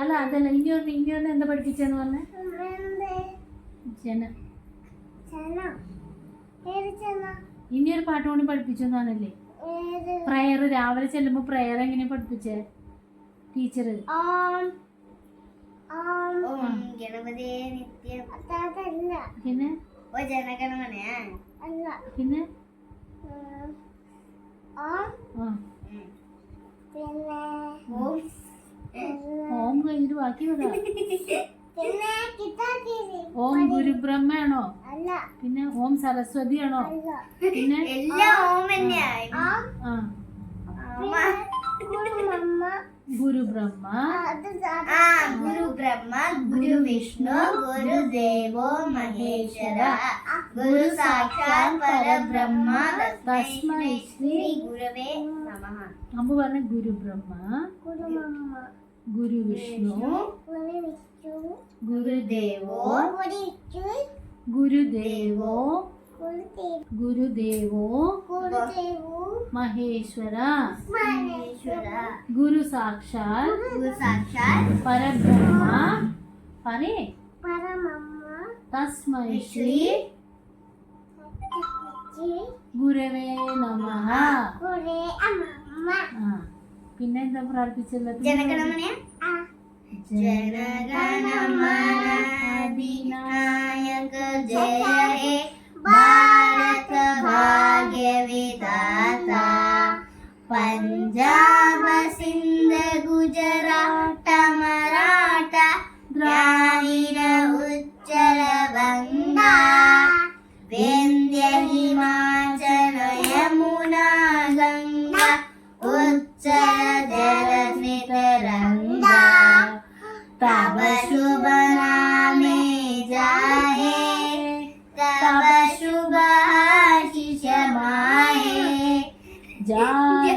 അല്ല അതല്ല ഇനിയൊന്ന് ഇനിയൊന്ന് എന്താ പഠിപ്പിച്ചെന്ന് പറഞ്ഞേ? ജന ഇനിയൊരു പാട്ട് കൂടി പഠിപ്പിച്ചു എന്നാണല്ലേ പ്രയർ രാവിലെ ചെല്ലുമ്പോ പ്രയർ എങ്ങനെയാ പഠിപ്പിച്ചേ? ടീച്ചർ ഓം. ഗണപതേ നിത്യം. പിന്നെ? പിന്നെ? ഓം ഓം കഴിഞ്ഞിട്ട് ബാക്കി പറയാം ഓം ഗുരുബ്രഹ്മയാണോ? പിന്നെ ഓം സരസ്വതി ആണോ പിന്നെ? എല്ലാ ഓം തന്നെയാ. ആ. குரு பிரம்மா. குரு பிரம்மா குரு விஷ்ணு குரு தேவோ மகேஸ்வர குரு சாட்சாத் பரபிரம்மா தஸ்மை ஸ்ரீ குருவே நமः அம்புவான குரு பிரம்மா. குரு விஷ்ணு. குருதேவோ குருதேவோ குருதேவோ குருதேவோ మహేశ్వర గురు సాక్షాత్ పరబ్రహ్మ పరే తస్మై శ్రీ ഗുരവേ നമ. പിന്നെ എന്താ പ്രാർത്ഥിച്ചത്? ജനഗണമന. ജയ ಪಂಜಾಬ ಸಿಂಧ ಗುಜರಾಟ ಮರಾಠ ದ್ರಾವಿಡ ಉಚ್ಚಲ ಬಂದ ವೇಂದ್ಯ ಹಿಮಾಚಲ ಯಮುನಾ ಗಂಗಾ ಉಚ್ಚಲ ಜಲ ನಿತರಂಗ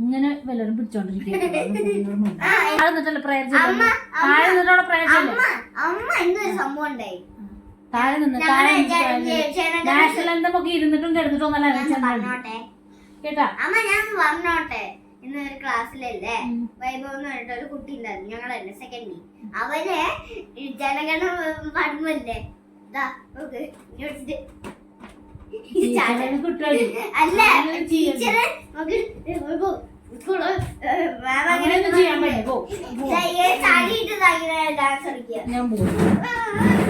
ഇങ്ങനെ വല്ലവരും പിടിച്ചോണ്ടിരിക്കും. താഴെ നിന്നിട്ടല്ല പ്രയർ താഴെ പ്രയർ അമ്മ അമ്മ എന്തൊരു സംഭവം ഉണ്ടായി. താഴെ നിന്ന് താഴെ നാഷണൽ എന്തൊക്കെ ഇരുന്നിട്ടും കിടന്നിട്ടും നല്ല ഞാൻ കേട്ടാ? അമ്മ ഞാൻ പറഞ്ഞോട്ടെ. ഇന്ന് ഒരു ക്ലാസ്സിലല്ലേ വൈഭവം എന്ന് പറഞ്ഞിട്ട് ഒരു കുട്ടി ഉണ്ടായിരുന്നു. ഞങ്ങളല്ലേ സെക്കൻഡ് അവർ ജനഗണ ഇങ്ങോട്ട് ടീച്ചറെ കുട്ടികളി അല്ല ടീച്ചറ് അങ്ങനെ ചെയ്യാൻ പറ്റുമോ ഞാൻ പോകും